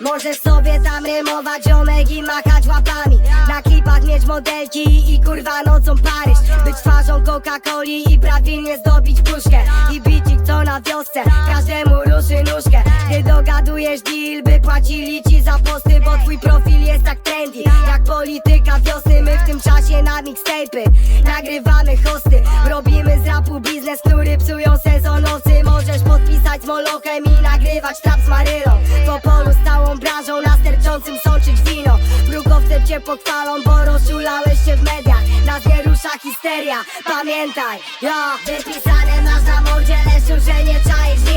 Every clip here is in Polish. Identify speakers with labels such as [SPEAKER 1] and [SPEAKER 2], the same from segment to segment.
[SPEAKER 1] Możesz sobie tam rymować i machać łapami. Na klipach mieć modelki i kurwa nocą Paryż Być twarzą Coca-Coli i prawilnie zdobić puszkę. I bicik co na wiosce, każdemu ruszy nóżkę. Gdy dogadujesz deal, by płacili ci za posty Bo twój profil jest tak trendy, jak polityka wiosny My w tym czasie na mixtape'y nagrywamy hosty. Robimy z rapu biznes, który psują sezonocy Podpisać z Molochem i nagrywać trap z Marylą. Po polu z całą branżą na sterczącym sączyć wino. Brukowce cię pochwalą, bo rozczulałeś się w mediach. Nas nie rusza histeria, pamiętaj, ja Wypisane masz na mordzie, lecz że nie czaisz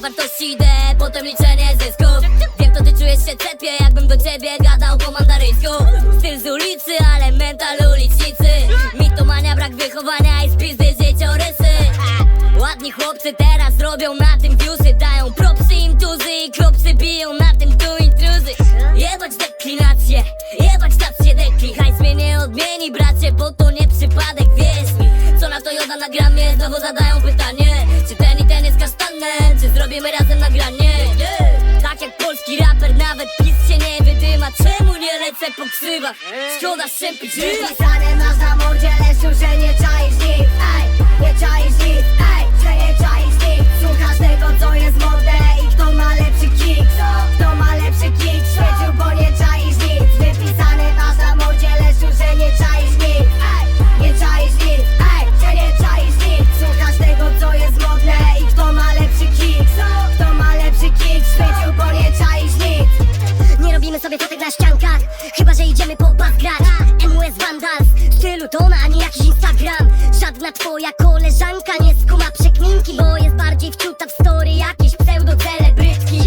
[SPEAKER 2] Wartości, idee, potem liczenie zysków. Wiem, to ty czujesz się cepie, jakbym do ciebie gadał po mandaryńsku Styl z ulicy, ale mental ulicznicy Mitomania, brak wychowania i spizdy życiorysy. Ładni chłopcy teraz robią na tym viewsy Dają propsy im tuzy i kropsy biją na tym tu intruzy. Jebać deklinację, jebać stację dekli. Hajs mnie nie odmieni bracie, bo to nie przypadek, wierz mi. Co na to joda na gramie, znowu zadają pytanie czy zrobimy razem nagranie. Tak jak polski raper, nawet pis się nie wydyma. Czemu nie lecę po krzywach? Szkoda szczępić żywa
[SPEAKER 1] Wypisane masz na mordzie, lecz że nie czaisz nic. Ej, nie czaisz nic, ej, że nie czaisz na
[SPEAKER 3] ściankach Chyba, że idziemy po bas grać. MUS Vandals stylu Tona, a nie jakiś Instagram. Żadna twoja koleżanka nie skuma przekminki Bo jest bardziej wczuta w story jakieś pseudo-celebrytki.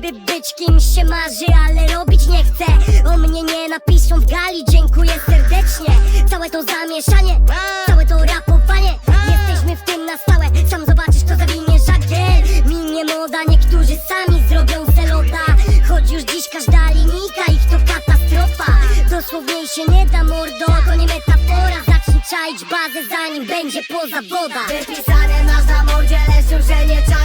[SPEAKER 3] By być kimś się marzy, ale robić nie chce. O mnie nie napiszą w gali, dziękuję serdecznie. Całe to zamieszanie, całe to rapowanie. Jesteśmy w tym na stałe, sam zobaczysz to zawinie żagiel Minie moda, niektórzy sami słów się nie da mordo To nie metafora, zacznij czaić bazę zanim będzie poza woda
[SPEAKER 1] Wypisane na mordzie, lecz że nie czaisz